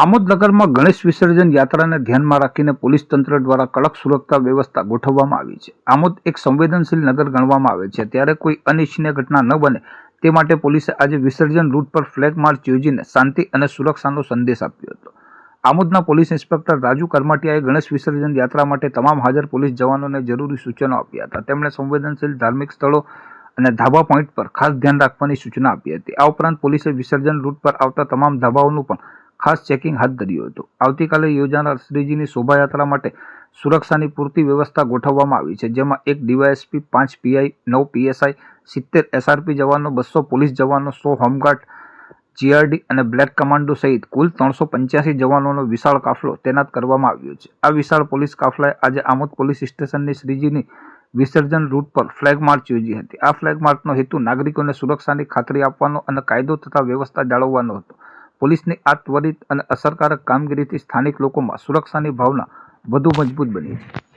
આમોદ નગરમાં ગણેશ વિસર્જન યાત્રાને ધ્યાનમાં રાખીને પોલીસ તંત્ર દ્વારા કડક સુરક્ષા વ્યવસ્થા ગોઠવવામાં આવી છે. આમોદ એક સંવેદનશીલ નગર ગણવામાં આવે છે. ત્યારે કોઈ અનિચ્છનીય ઘટના ન બને તે માટે પોલીસે આજે વિસર્જન રૂટ પર ફ્લેગ માર્ચ યોજીને શાંતિ અને સુરક્ષાનો સંદેશ આપ્યો હતો. આમોદના પોલીસ ઇન્સ્પેક્ટર રાજુ કરમાટિયાએ ગણેશ વિસર્જન યાત્રા માટે તમામ હાજર પોલીસ જવાનોને જરૂરી સૂચનો આપ્યા હતા. તેમણે સંવેદનશીલ ધાર્મિક સ્થળો અને ધાબા પોઈન્ટ પર ખાસ ધ્યાન રાખવાની સૂચના આપી હતી. આ ઉપરાંત પોલીસે વિસર્જન રૂટ પર આવતા તમામ ધાબાઓનું પણ ખાસ ચેકિંગ હાથ ધર્યું હતું. આવતીકાલે યોજાનાર શ્રીજીની શોભાયાત્રા માટે સુરક્ષાની પૂરતી વ્યવસ્થા ગોઠવવામાં આવી છે, જેમાં એક ડીવાયએસપી, પાંચ પીઆઈ, નવ પીએસઆઈ, સિત્તેર એસઆરપી જવાનો, બસો પોલીસ જવાનો, સો હોમગાર્ડ, જીઆરડી અને બ્લેક કમાન્ડો સહિત કુલ ત્રણસો પંચ્યાસી જવાનોનો વિશાળ કાફલો તૈનાત કરવામાં આવ્યો છે. આ વિશાળ પોલીસ કાફલાએ આજે આમોદ પોલીસ સ્ટેશનની શ્રીજીની વિસર્જન રૂટ પર ફ્લેગ માર્ચ યોજી હતી. આ ફ્લેગ માર્ચનો હેતુ નાગરિકોને સુરક્ષાની ખાતરી આપવાનો અને કાયદો તથા વ્યવસ્થા જાળવવાનો હતો. પોલીસની આ ત્વરિત અને અસરકારક કામગીરીથી સ્થાનિક લોકોમાં સુરક્ષાની ભાવના વધુ મજબૂત બની છે.